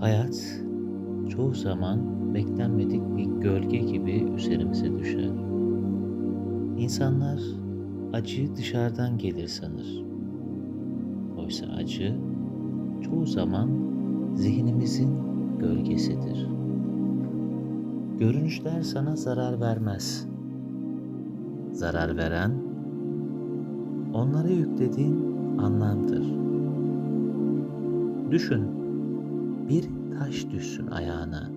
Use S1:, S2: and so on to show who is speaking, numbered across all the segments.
S1: Hayat çoğu zaman beklenmedik bir gölge gibi üzerimize düşer. İnsanlar acıyı dışarıdan gelir sanır. Oysa acı çoğu zaman zihnimizin gölgesidir. Görünüşler sana zarar vermez. Zarar veren onlara yüklediğin anlamdır. Düşün, bir taş düşsün ayağına,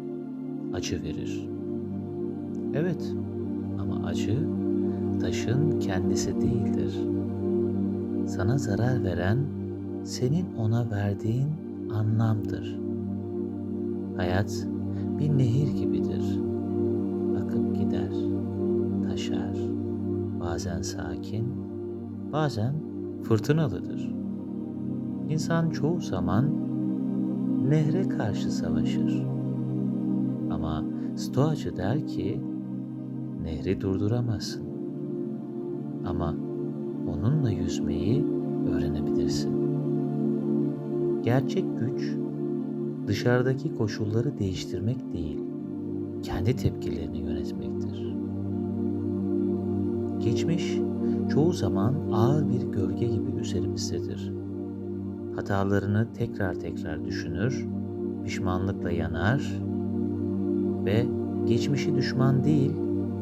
S1: acı verir. Evet, ama acı taşın kendisi değildir. Sana zarar veren senin ona verdiğin anlamdır. Hayat bir nehir gibidir. Akıp gider, taşar. Bazen sakin, bazen fırtınalıdır. İnsan çoğu zaman nehre karşı savaşır. Ama Stoacı der ki, nehri durduramazsın. Ama onunla yüzmeyi öğrenebilirsin. Gerçek güç dışarıdaki koşulları değiştirmek değil, kendi tepkilerini yönetmektir. Geçmiş çoğu zaman ağır bir gölge gibi üzerimizdedir. Hatalarını tekrar tekrar düşünür, pişmanlıkla yanar ve geçmişi düşman değil,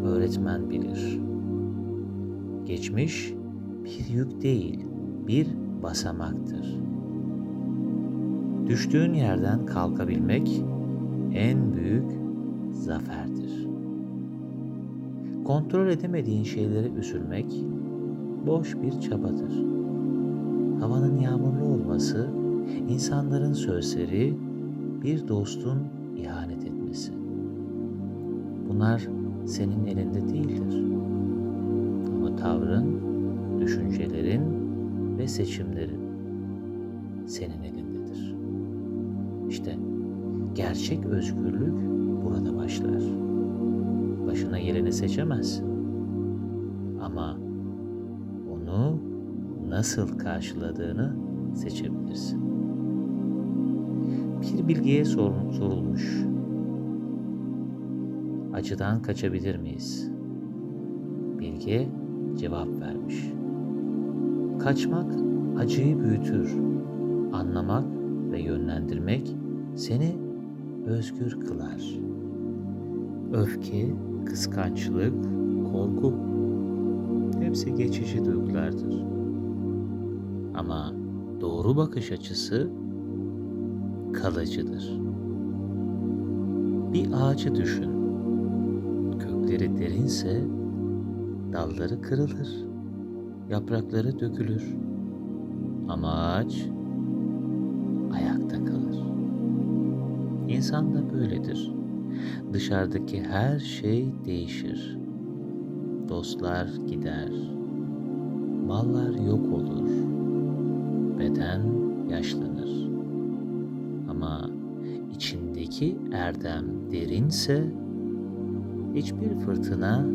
S1: öğretmen bilir. Geçmiş bir yük değil, bir basamaktır. Düştüğün yerden kalkabilmek en büyük zaferdir. Kontrol edemediğin şeylere üzülmek boş bir çabadır. Havanın yağmurlu olması, insanların sözleri, bir dostun ihanet etmesi. Bunlar senin elinde değildir. Ama tavrın, düşüncelerin ve seçimlerin senin elindedir. İşte gerçek özgürlük burada başlar. Başına geleni seçemezsin. Ama onu nasıl karşıladığını seçebilirsin. Bir bilgiye sorulmuş. Acıdan kaçabilir miyiz? Bilge cevap vermiş. Kaçmak acıyı büyütür. Anlamak ve yönlendirmek seni özgür kılar. Öfke, kıskançlık, korku hepsi geçici duygulardır. Ama doğru bakış açısı kalıcıdır. Bir ağacı düşün. Kökleri derinse dalları kırılır, yaprakları dökülür. Ama ağaç ayakta kalır. İnsan da böyledir. Dışarıdaki her şey değişir. Dostlar gider. Mallar yok olur. Beden yaşlanır. Ama içindeki erdem derinse hiçbir fırtına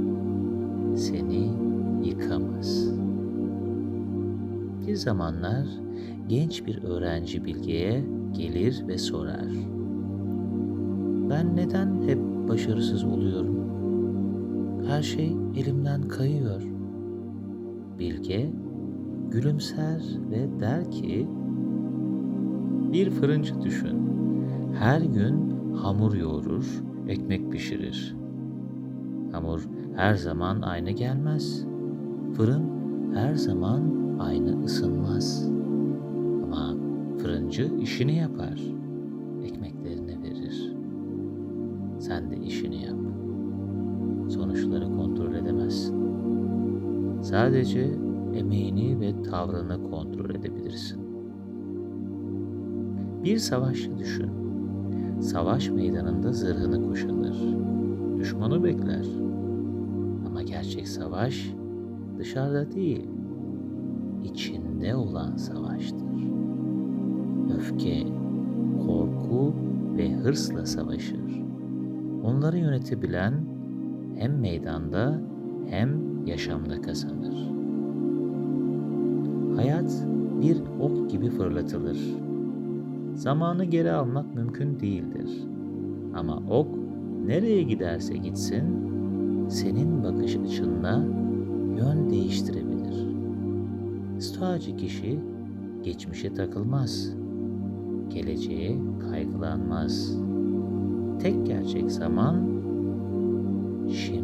S1: seni yıkamaz. Bir zamanlar genç bir öğrenci Bilge'ye gelir ve sorar. Ben neden hep başarısız oluyorum? Her şey elimden kayıyor. Bilge gülümser ve der ki, bir fırıncı düşün. Her gün hamur yoğurur, ekmek pişirir. Hamur her zaman aynı gelmez. Fırın her zaman aynı ısınmaz. Ama fırıncı işini yapar. Ekmeklerini verir. Sen de işini yap. Sonuçları kontrol edemezsin. Sadece emeğini ve tavrını kontrol edebilirsin. Bir savaşçı düşün. Savaş meydanında zırhını kuşanır. Düşmanı bekler. Ama gerçek savaş dışarıda değil, içinde olan savaştır. Öfke, korku ve hırsla savaşır. Onları yönetebilen hem meydanda hem yaşamda kazanır. Hayat bir ok gibi fırlatılır. Zamanı geri almak mümkün değildir. Ama ok nereye giderse gitsin, senin bakış açınla yön değiştirebilir. Stoacı kişi geçmişe takılmaz, geleceğe kaygılanmaz. Tek gerçek zaman şimdi.